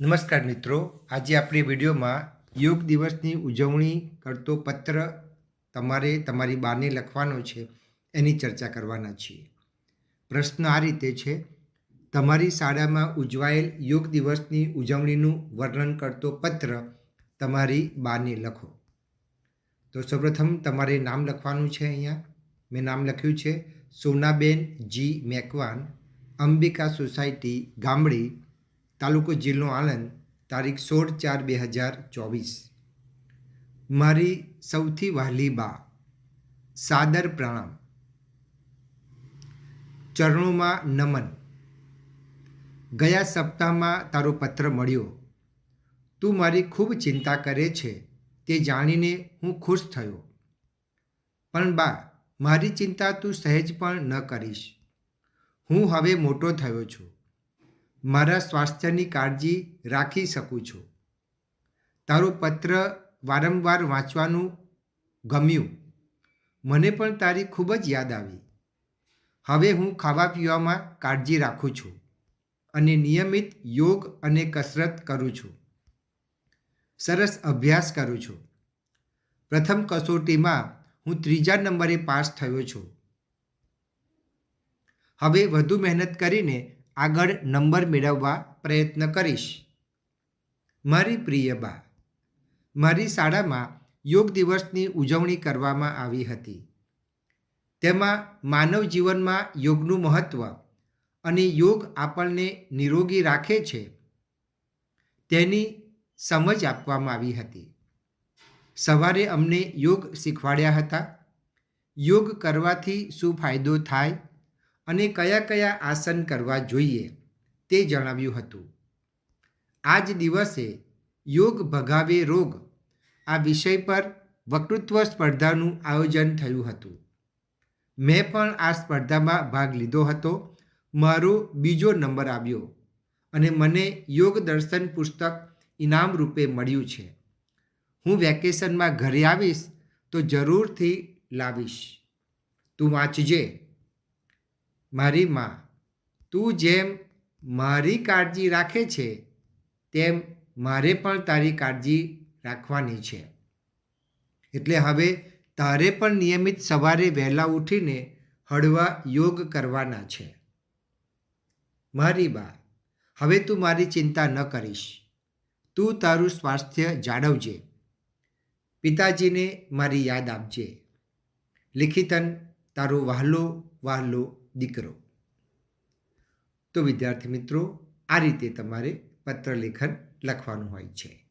નમસ્કાર મિત્રો, આજે આપણે વિડીયોમાં યોગ દિવસની ઉજવણી કરતો પત્ર તમારે તમારી બાને લખવાનો છે, એની ચર્ચા કરવાના છીએ. પ્રશ્ન આ રીતે છે, તમારી શાળામાં ઉજવાયેલ યોગ દિવસની ઉજવણીનું વર્ણન કરતો પત્ર તમારી બાને લખો. તો સૌપ્રથમ તમારે નામ લખવાનું છે અહીંયા. મેં નામ લખ્યું છે સોનાબેન જી મેકવાન, અંબિકા સોસાયટી ગામડી તાલુકો જિલ્લો આણંદ, તારીખ સોળ ચાર બે હજાર ચોવીસ. મારી સૌથી વહાલી બા, સાદર પ્રણામ. ચરણોમાં નમન. ગયા સપ્તાહમાં તારો પત્ર મળ્યો. તું મારી ખૂબ ચિંતા કરે છે, તે જાણીને હું ખુશ થયો. પણ બા, મારી ચિંતા તું સહેજ પણ ન કરીશ. હું હવે મોટો થયો છું. મારા સ્વાસ્થ્યની કાળજી રાખી શકું છું. તારો પત્ર વારંવાર વાંચવાનું ગમ્યું. મને પણ તારી ખૂબ જ યાદ આવી. હવે હું ખાવા પીવામાં કાળજી રાખું છું અને નિયમિત યોગ અને કસરત કરું છું. સરસ અભ્યાસ કરું છું. પ્રથમ કસોટીમાં હું ત્રીજા નંબરે પાસ થયો છું. હવે વધુ મહેનત કરીને આગળ નંબર મેળવવા પ્રયત્ન કરીશ. મારી પ્રિય બા, મારી શાળામાં યોગ દિવસની ઉજવણી કરવામાં આવી હતી. તેમાં માનવ જીવનમાં યોગનું મહત્ત્વ અને યોગ આપણને નિરોગી રાખે છે તેની સમજ આપવામાં આવી હતી. સવારે અમને યોગ શીખવાડ્યા હતા. યોગ કરવાથી શું ફાયદો થાય? અને કયા કયા આસન કરવા જોઈએ તે જણાવ્યું હતું. આ જ દિવસે યોગ ભગાવે રોગ. આ વિષય પર વક્તૃત્વ સ્પર્ધાનું આયોજન થયું હતું. મેં પણ આ સ્પર્ધામાં ભાગ લીધો હતો. મારો બીજો નંબર આવ્યો અને મને યોગ દર્શન પુસ્તક ઇનામ રૂપે મળ્યું છે. હું વેકેશનમાં ઘરે આવીશ તો જરૂરથી લાવીશ. તું વાંચજે. મારી માં. તું જેમ મારી કાળજી રાખે છે, તેમ મારે પણ તારી કાળજી રાખવાની છે. એટલે હવે તારે પણ નિયમિત સવારે વહેલા ઉઠીને હળવા યોગ કરવાના છે. મારી બા, હવે તું મારી ચિંતા ન કરીશ. તું તારું સ્વાસ્થ્ય જાળવજે. પિતાજીને મારી યાદ આપજે. લિખિતન, તારો વહાલો વહાલો દીકરો. તો વિદ્યાર્થી મિત્રો આ રીતે તમારે પત્ર લેખન લખવાનું હોય છે.